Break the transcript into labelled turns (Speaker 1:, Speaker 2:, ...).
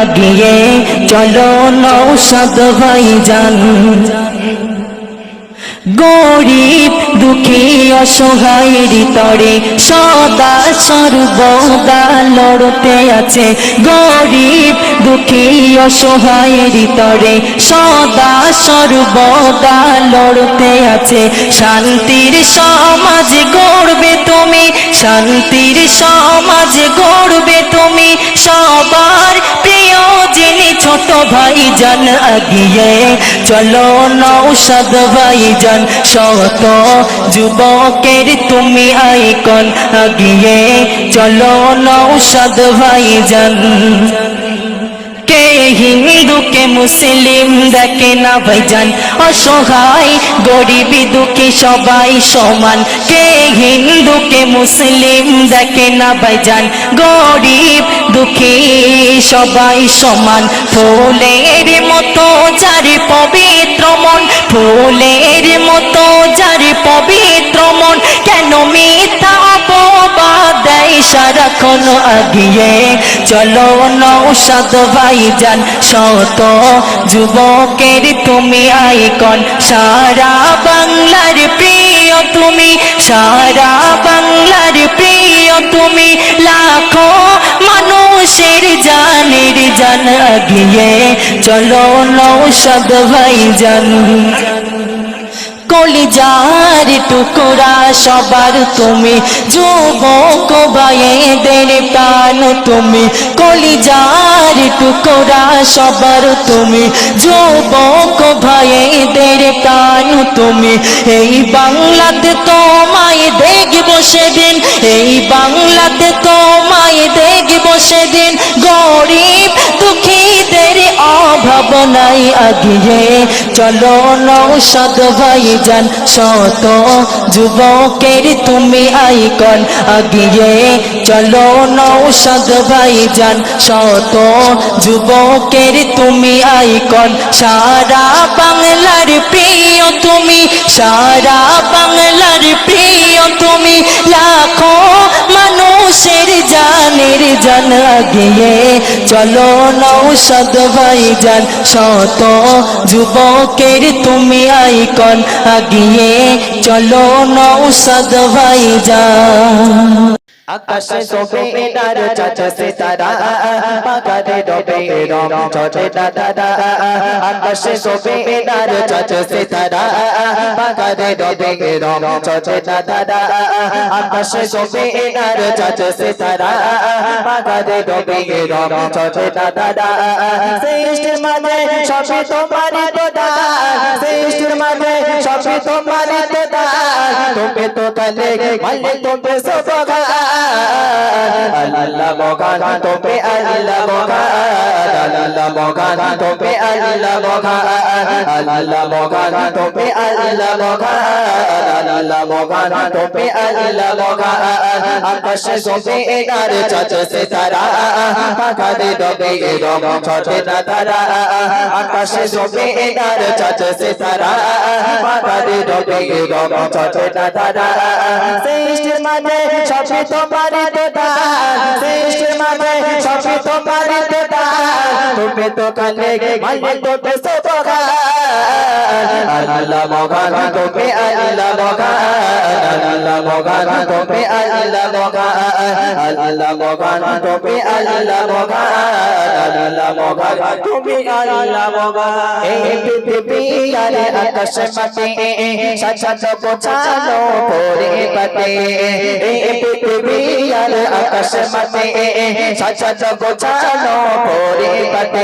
Speaker 1: আগিয়ে চলো নৌসাদ ভাই যান গরিব দুঃখী অসহায়ের তরে সদা সর্বদা লড়তে আছে। গরিব দুঃখী অসহায়ের তরে সদা সর্বদা লড়তে আছে। শান্তির সমাজ গড়বে তুমি, শান্তির সমাজ গড়বে তুমি যিনি ছোট ভাই জান আগিয়ে, চলো নৌসদ ভাই জান শত যুবকের তুমি আইকন আগিয়ে, চলো নৌসদ ভাই জান কে হিন্দু কে মুসলিম দেখে না ভাইজান অসহায় গরিবি দুঃখী সবাই সমান কে হিন্দু কে মুসলিম দেখে না ভাইজান গরিব দুঃখী সবাই সমান ফুলের মতো যার পবিত্র মন ফুলের সারাক্ষণ আগিয়ে চলো নৌসাদ ভাইজান, শত যুবকের তুমি আইকন। সারা বাংলার প্রিয় তুমি, সারা বাংলার প্রিয় তুমি, লাখো মানুষের জানের জান আগিয়ে চলো নৌসাদ ভাইজান। কলিজার টুকরা সবার তুমি। যুবক ভাইদের প্রাণ তুমি। কলিজার টুকরা সবার তুমি। যুবক ভাইদের প্রাণ তুমি। এই বাংলাতে তোমায় দেখব সেদিন। এই বাংলাতে তোমায় দেখব সেদিন। গরিব দুঃখীদের অভাব নাই আগিয়ে। চলো নৌসদ ভাই যান শত যুবকের তুমি আইকন আগিয়ে। চলো নৌসদ ভাই যান শত যুবকের তুমি আইকন। সারা বাংলার প্রিয় তুমি, সারা বাংলার প্রিয় তুমি জানের গিয়ে চলো নৌষদ ভাই যান শত যুবকের তুমি আইকন, আগিয়ে চলো নৌষদ ভাই যান
Speaker 2: আকাশে শোভে এনার চাচা সিতারা পাকারে ডবে রং চটে দাদা, আকাশে শোভে এনার চাচা সিতারা পাকারে ডবে রং চটে দাদা, আকাশে শোভে এনার চাচা সিতারা পাকারে ডবে রং চটে দাদা সৃষ্টির মাঝে সবই তোমারই তো দান সৃষ্টির মাঝে সবই তোমারই তো দান তুমি তো কালে মালে তুমি সবগা আল্লাহ মগান তোপে আল্লাহ মগান আল্লাহ মগান তোপে আল্লাহ মগান আল্লাহ মগান তোপে আল্লাহ মগান আল্লাহ মগান তোপে আল্লাহ মগান আকাশে শোভে এনার চাচা সিতারা পাখারে ডবে রং ছোটে না তারা আকাশে শোভে এনার চাচা সিতারা পাখারে ডবে রং ছোটে না তারা সৃষ্টির মাঝে সবই তোমারই তো সৃষ্টির মাঝে সবই তোমারই তো তুমি তো কালে মালে তো বেসো আল্লাহ মগান তুমি আল্লাহ মগান আল্লাহ মগান তুমি আল্লাহ মগান আল্লাহ মগান তুমি আল্লাহ মগান আল্লাহ মগান তুমি আল্লাহ মগান এই পৃথিবী আর আকাশ মাটি সাজানো গোছানো পরিপাটি এই পৃথিবী আর আকাশ মাটি সাজানো গোছানো পরিপাটি